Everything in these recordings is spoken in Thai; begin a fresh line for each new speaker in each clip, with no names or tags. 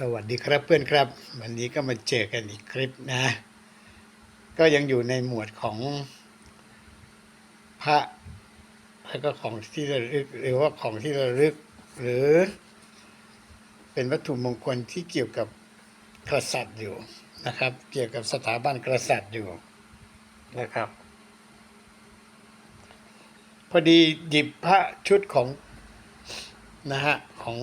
สวัสดีครับเพื่อนครับ วันนี้ก็มาเจอกันอีกคลิปนะ ก็ยังอยู่ในหมวดของพระแล้วก็ของที่ระลึกหรือว่าของที่ระลึก หรือ เป็นวัตถุมงคลที่เกี่ยวกับกษัตริย์อยู่นะครับ เกี่ยวกับสถาบันกษัตริย์อยู่นะครับ พอดีหยิบพระชุดของนะฮะของ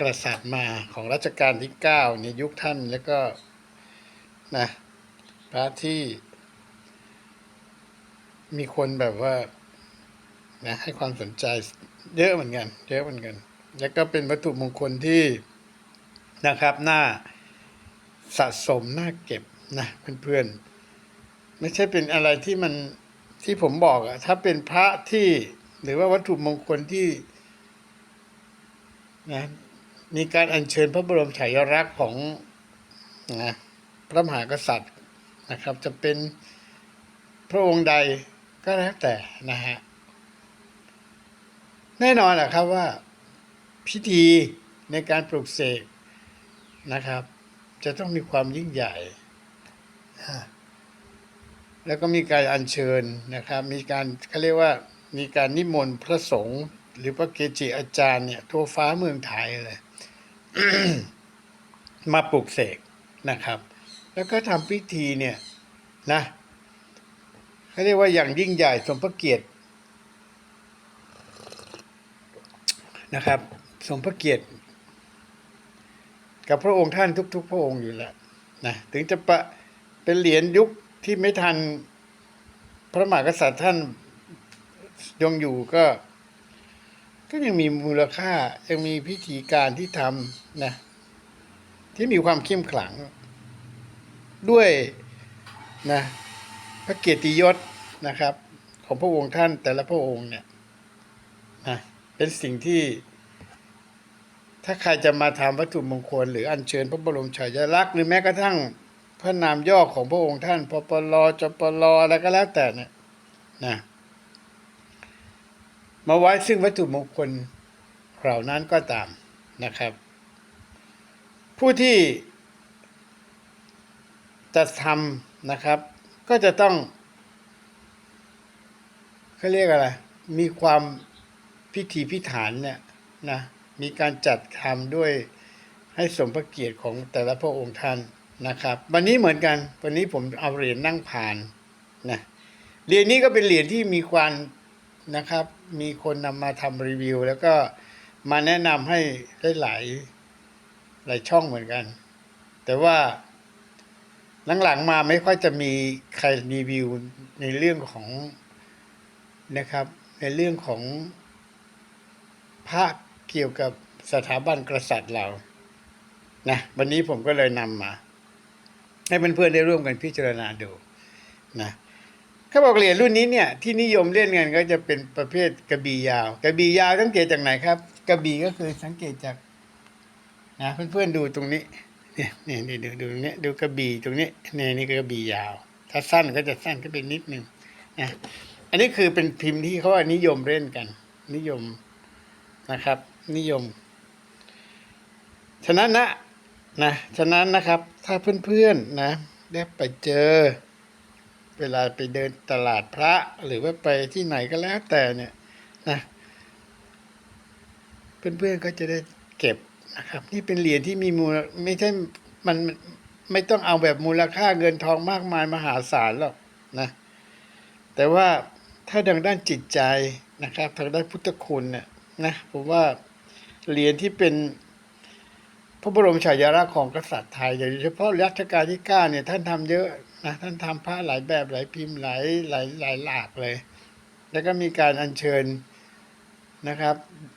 กษัตริย์มาของรัชกาลที่เก้าในยุคท่านแล้วก็นะพระที่มีคนแบบว่านะให้ความสนใจเยอะเหมือนกันเยอะเหมือนกัน แล้วก็เป็นวัตถุมงคลที่นะครับน่าสะสมน่าเก็บนะเพื่อนๆไม่ใช่เป็นอะไรที่มันที่ผมบอกอะถ้าเป็นพระที่หรือว่าวัตถุมงคลที่นะ มีการอัญเชิญพระบรมฉายาลักษณ์ของนะพระมหากษัตริย์นะครับ จะเป็นพระองค์ใดก็แล้วแต่นะฮะแน่นอนแหละครับว่าพิธีในการปลุกเสกนะครับ จะต้องมีความยิ่งใหญ่ แล้วก็มีการอัญเชิญนะครับ มีการเขาเรียกว่ามีการนิมนต์พระสงฆ์หรือพระเกจิอาจารย์เนี่ยทั่วฟ้าเมืองไทยเลย มาปลุกเสกนะครับ แล้วก็ทำพิธีเนี่ยนะเขาเรียกว่าอย่างยิ่งใหญ่สมพระเกียรตินะครับ สมพระเกียรติ กับพระองค์ท่านทุก ๆ พระองค์อยู่แล้วนะถึงจะปะเป็นเหรียญยุคที่ไม่ทันพระมหากษัตริย์ท่านยังอยู่ก็ ก็ยังมีมูลค่ายังมีพิธีการที่ทำนะที่มีความเข้มขลัง ด้วยนะพระเกียรติยศนะครับ ของพระองค์ท่านแต่ละพระองค์เนี่ยนะเป็นสิ่งที่ ถ้าใครจะมาทำวัตถุมงคล หรืออัญเชิญพระบรมฉายาลักษณ์หรือแม้กระทั่งพระนามย่อของพระองค์ท่านปปลจปลอะไรก็แล้วแต่เนี่ยนะ มาไว้ซึ่งวัตถุมงคลเหล่านั้นก็ตามนะครับ ผู้ที่จะทำนะครับ ก็จะต้องเขาเรียกอะไร มีความพิธีพิถันเนี่ยนะมีการจัดทำด้วยให้สมพระเกียรติของแต่ละพระองค์ท่านนะครับ วันนี้เหมือนกันวันนี้ผมเอาเหรียญนั่งผ่านนะเหรียญนี้ก็เป็นเหรียญที่มีความ นะครับ มีคนนำมาทำรีวิว แล้วก็มาแนะนำให้ได้หลายหลายช่องเหมือนกัน แต่ว่าหลังๆมาไม่ค่อยจะมีใครรีวิวในเรื่องของนะครับ ในเรื่องของภาคเกี่ยวกับสถาบันกษัตริย์เรานะวันนี้ผมก็เลยนำมา ให้เพื่อนๆได้ร่วมกันพิจารณาดูนะ เขาบอกเหรียญรุ่นนี้เนี่ยที่นิยมเล่นกันก็จะเป็นประเภทกระบี่ยาว กระบี่ยาวสังเกตจากไหนครับ กระบี่ก็คือสังเกตจากนะเพื่อนๆดูตรงนี้เนี่ยนี่นี่ดูดูตรงนี้ดูกระบี่ตรงนี้เนี่ยนี่คือกระบี่ยาว ถ้าสั้นก็จะสั้นขึ้นไปนิดนึงนะอันนี้คือเป็นพิมพ์ที่เขาว่านิยมเล่นกัน นิยมนะครับ นิยม ฉะนั้นนะนะฉะนั้นนะครับ ถ้าเพื่อนๆนะ ได้ไปเจอ เวลาไปเดินตลาดพระหรือว่าไปที่ไหนก็แล้วแต่เนี่ยนะเพื่อนๆก็จะได้เก็บนะครับ นี่เป็นเหรียญที่มีมูลไม่ใช่มันไม่ต้องเอาแบบมูลค่าเงินทองมากมายมหาศาลหรอกนะแต่ว่าถ้าทางด้านจิตใจนะครับทางด้านพุทธคุณเนี่ยนะผมว่าเหรียญที่เป็นพระบรมฉายาลักษณ์ของกษัตริย์ไทยโดยเฉพาะรัชกาลที่เก้าเนี่ยท่านทำเยอะ นะท่านทำพระหลายแบบหลายพิมพ์หลายหลายหลายหลากเลย แล้วก็มีการอัญเชิญนะครับ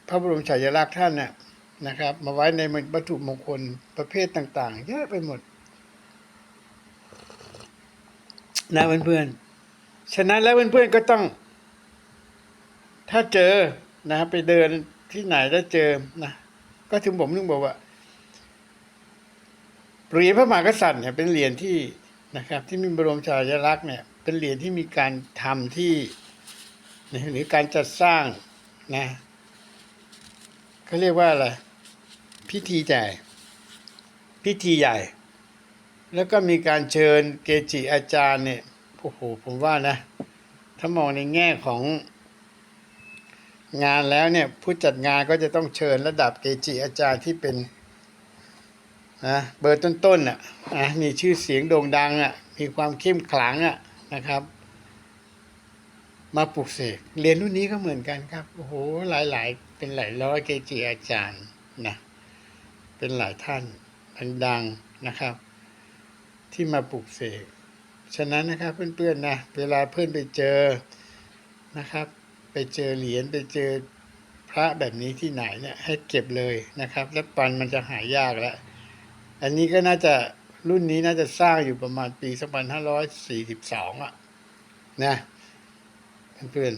พระบรมฉายาลักษณ์ท่านน่ะนะครับ มาไว้ในวัตถุมงคลประเภทต่างๆเยอะไปหมดนะเพื่อนๆ ฉะนั้นแล้วเพื่อนๆก็ต้อง ถ้าเจอนะครับไปเดินที่ไหนแล้วเจอนะก็ถึงผมถึงบอกว่าเหรียญพระมหากษัตริย์เนี่ยเป็นเหรียญที่ นะครับ ที่มีบรมฉายาลักษณ์เนี่ยเป็นเหรียญที่มีการทำที่นะหรือการจัดสร้างนะเขาเรียกว่าอะไรพิธีใหญ่พิธีใหญ่ แล้วก็มีการเชิญเกจิอาจารย์เนี่ยโอ้โหผมว่านะ ถ้ามองในแง่ของงานแล้วเนี่ยผู้จัดงานก็จะต้องเชิญระดับเกจิอาจารย์ที่เป็น นะเบอร์ต้นๆอะนะมีชื่อเสียงโด่งดังอะมีความเข้มขลังอะนะครับ มาปลุกเสกเรียนรุ่นนี้ก็เหมือนกันครับโอ้โหหลายๆ เป็นหลายร้อยเกจิอาจารย์นะเป็นหลายท่านดังๆนะครับ ที่มาปลุกเสกฉะนั้นนะครับเพื่อนๆนะเวลาเพื่อนไปเจอนะครับ ไปเจอเหรียญไปเจอพระแบบนี้ที่ไหนเนี่ยให้เก็บเลยนะครับ แล้วปันมันจะหายากแล้ว อันนี้ก็น่าจะรุ่นนี้น่าจะสร้างอยู่ประมาณปี2542อะ นะเพื่อน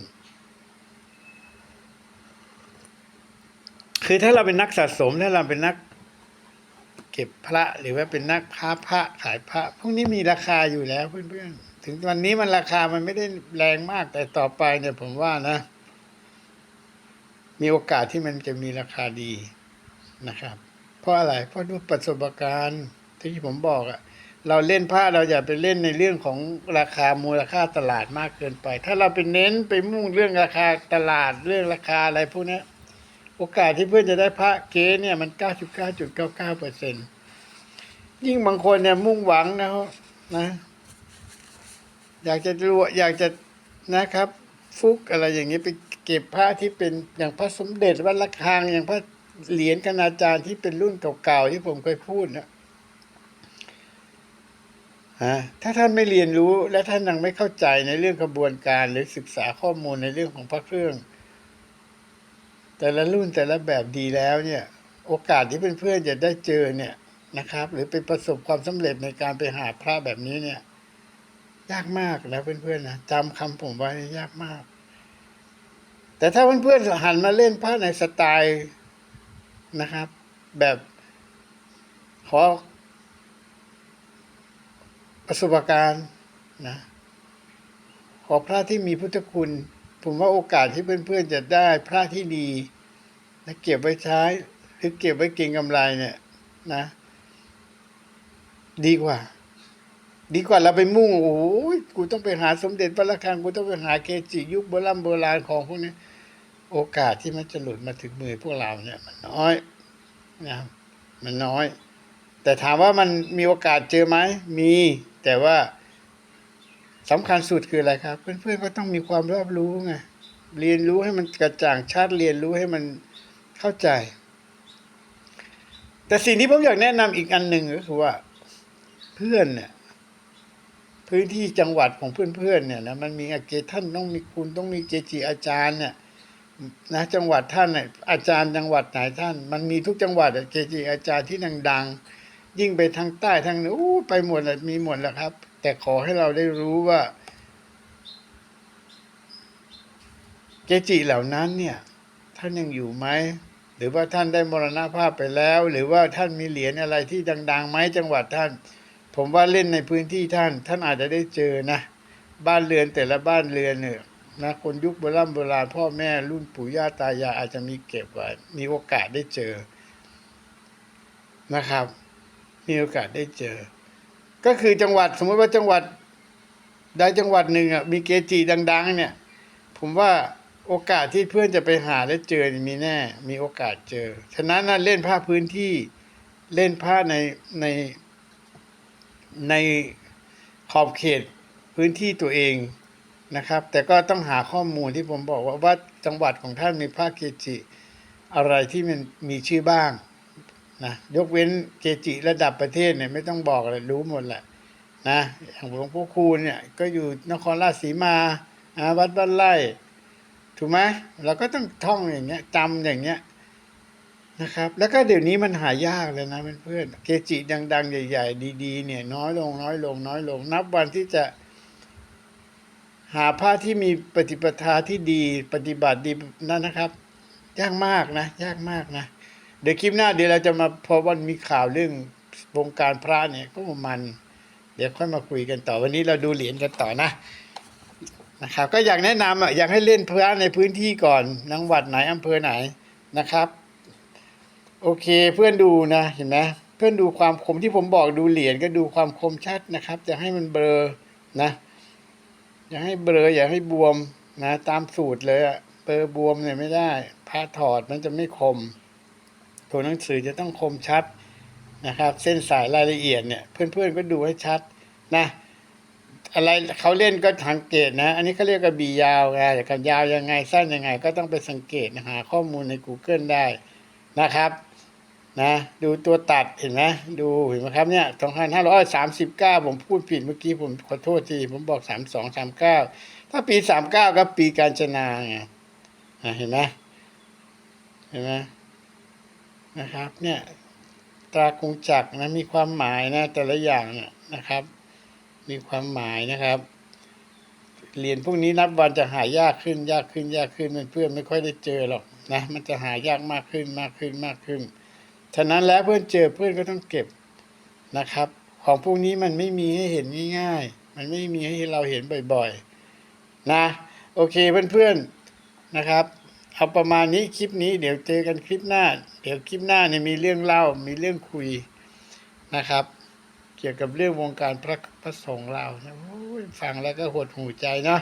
คือถ้าเราเป็นนักสะสมถ้าเราเป็นนักเก็บพระหรือว่าเป็นนักค้าพระขายพระพวกนี้มีราคาอยู่แล้วเพื่อนๆ ถึงวันนี้มันราคามันไม่ได้แรงมากแต่ต่อไปเนี่ยผมว่านะ มีโอกาสที่มันจะมีราคาดีนะครับ เพราะอะไร เพราะด้วยประสบการณ์ที่ผมบอกอะเราเล่นผ้าเราอย่าไปเล่นในเรื่องของราคามูลค่าตลาดมากเกินไป ถ้าเราไปเน้นไปมุ่งเรื่องราคาตลาดเรื่องราคาอะไรพวกนี้โอกาสที่เพื่อนจะได้พระเก๊เนี่ยมัน 99.99เปอร์เซ็นยิ่งบางคนเนี่ยมุ่งหวังนะครับนะ อยากจะรวยอยากจะนะครับ ฟุกอะไรอย่างเงี้ยไปเก็บพระที่เป็นอย่างพระสมเด็จวัดระฆังอย่างพระ เหรียญคณาจารย์ที่เป็นรุ่นเก่าๆที่ผมเคยพูดนะฮะถ้าท่านไม่เรียนรู้และท่านยังไม่เข้าใจในเรื่องกระบวนการหรือศึกษาข้อมูลในเรื่องของพระเครื่อง แต่ละรุ่นแต่ละแบบดีแล้วเนี่ย โอกาสที่เพื่อนๆจะได้เจอเนี่ยนะครับ หรือไปประสบความสำเร็จในการไปหาพระแบบนี้เนี่ย ยากมากนะเพื่อนๆนะจำคำผมไว้ยากมาก แต่ถ้าเพื่อนๆหันมาเล่นพระในสไตล์ นะครับ แบบขอประสบการณ์นะขอพระที่มีพุทธคุณ ผมว่าโอกาสที่เพื่อนๆจะได้พระที่ดีและเก็บไว้ใช้หรือเก็บไว้เก็งกำไรเนี่ยนะดีกว่า ดีกว่าเราไปมุ่งโอ้ยกูต้องไปหาสมเด็จพระระฆังกูต้องไปหาเกจิยุคโบราณโบราณของพวกนี้ โอกาสที่มันจะหลุดมาถึงมือพวกเราเนี่ย มันน้อยนะครับมันน้อย แต่ถามว่ามันมีโอกาสเจอไหมมี แต่ว่าสำคัญสุดคืออะไรครับ เพื่อนๆก็ต้องมีความรอบรู้ไงเรียนรู้ให้มันกระจ่างชัดเรียนรู้ให้มันเข้าใจ แต่สิ่งที่ผมอยากแนะนำอีกอันหนึ่งก็คือว่า เพื่อนเนี่ยพื้นที่จังหวัดของเพื่อนๆเนี่ยนะมันมีอาเกท่านต้องมีคุณต้องมีเจจีอาจารย์เนี่ย นะจังหวัดท่านเนี่ยอาจารย์จังหวัดไหนท่าน มันมีทุกจังหวัดเจจีอาจารย์ที่ดังๆยิ่งไปทางใต้ทางเหนืออู้ไปหมดเลยมีหมดแล้วครับ แต่ขอให้เราได้รู้ว่า เกจิเหล่านั้นเนี่ย ท่านยังอยู่ไหมหรือว่าท่านได้มรณภาพไปแล้ว หรือว่าท่านมีเหรียญอะไรที่ดังๆไหมจังหวัดท่าน ผมว่าเล่นในพื้นที่ท่าน ท่านอาจจะได้เจอนะ บ้านเรือนแต่ละบ้านเรือนเนี่ย นะคนยุคโบราณโบราณพ่อแม่รุ่นปู่ย่าตายายอาจจะมีเก็บไว้มีโอกาสได้เจอนะครับ มีโอกาสได้เจอ ก็คือจังหวัดสมมติว่าจังหวัดใดจังหวัดหนึ่งอะมีเกจิดัง ๆ เนี่ย ผมว่าโอกาสที่เพื่อนจะไปหาและเจอมีแน่ มีโอกาสเจอ ฉะนั้นนะเล่นผ้าพื้นที่เล่นผ้าในในในขอบเขตพื้นที่ตัวเอง นะครับ แต่ก็ต้องหาข้อมูลที่ผมบอกว่าว่าจังหวัดของท่านมีพระเกจิ อะไรที่มันมีชื่อบ้างนะยกเว้นเกจิระดับประเทศเนี่ยไม่ต้องบอกเลยรู้หมดแหละนะอย่างหลวงพ่อคูณเนี่ยก็อยู่นครราชสีมาอาวัดบ้านไร่ถูกไหมเราก็ต้องท่องอย่างเงี้ยจำอย่างเงี้ยนะครับ แล้วก็เดี๋ยวนี้มันหายากเลยนะเพื่อนๆเกจิดัง ๆ ใหญ่ ๆ ดี ๆ เนี่ยน้อยลงน้อยลงน้อยลง นับวันที่จะ หาพระที่มีปฏิปทาที่ดีปฏิบัติดีนั่นนะครับ ยากมากนะ ยากมากนะ เดี๋ยวคลิปหน้าเดี๋ยวเราจะมาพอวันมีข่าวเรื่องวงการพระเนี่ยก็มัน เดี๋ยวค่อยมาคุยกันต่อวันนี้เราดูเหรียญกันต่อนะนะครับ ก็อยากแนะนำอะอยากให้เล่นพระในพื้นที่ก่อนจังหวัดไหนอำเภอไหนนะครับ โอเคเพื่อนดูนะเห็นไหมเพื่อนดูความคมที่ผมบอกดูเหรียญก็ดูความคมชัดนะครับ จะให้มันเบลอนะ อย่าให้เบลออย่าให้บวมนะตามสูตรเลยอะเบลอบวมเนี่ยไม่ได้ผ้าถอดมันจะไม่คม ตัวหนังสือจะต้องคมชัดนะครับ เส้นสายรายละเอียดเนี่ย เพื่อนๆก็ดูให้ชัดนะอะไรเขาเล่นก็สังเกตนะ อันนี้เขาเรียกว่าบียาวไงแต่กันยาวยังไงสั้นยังไง ก็ต้องไปสังเกตหาข้อมูลใน Google ได้นะครับ นะดูตัวตัดเห็นไหมดูเห็นไหมครับเนี่ยสองพันห้าร้อยสามสิบเก้าผมพูดผิดเมื่อกี้ผมขอโทษที ผมบอกสามสองสามเก้าถ้าปีสามเก้าก็ปีการจนาไงเห็นไหมเห็นไหมนะครับ เนี่ย ตรากงจักรนะมีความหมายนะ แต่ละอย่างเนี่ยนะครับ มีความหมายนะครับเหรียญพวกนี้นับวันจะหายากขึ้นยากขึ้นยากขึ้นเพื่อนๆไม่ค่อยได้เจอหรอกนะ มันจะหายากมากขึ้นมากขึ้นมากขึ้น ฉะนั้นแล้วเพื่อนเจอเพื่อนก็ต้องเก็บนะครับ ของพวกนี้มันไม่มีให้เห็นง่ายๆ มันไม่มีให้เราเห็นบ่อยๆ นะ โอเคเพื่อนๆนะครับ เอาประมาณนี้คลิปนี้เดี๋ยวเจอกันคลิปหน้า เดี๋ยวคลิปหน้าเนี่ยมีเรื่องเล่ามีเรื่องคุยนะครับ เกี่ยวกับเรื่องวงการพระพระสงฆ์เรานะฟังแล้วก็หดหูใจเนาะ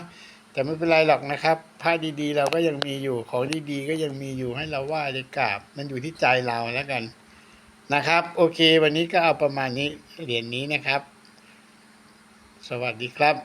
แต่ไม่เป็นไรหรอกนะครับผ้าดีๆ เราก็ยังมีอยู่ ของดีๆ ก็ยังมีอยู่ให้เราไหว้ได้กราบ มันอยู่ที่ใจเราแล้วกัน นะครับ โอเค วันนี้ก็เอาประมาณนี้เหรียญนี้นะครับ สวัสดีครับ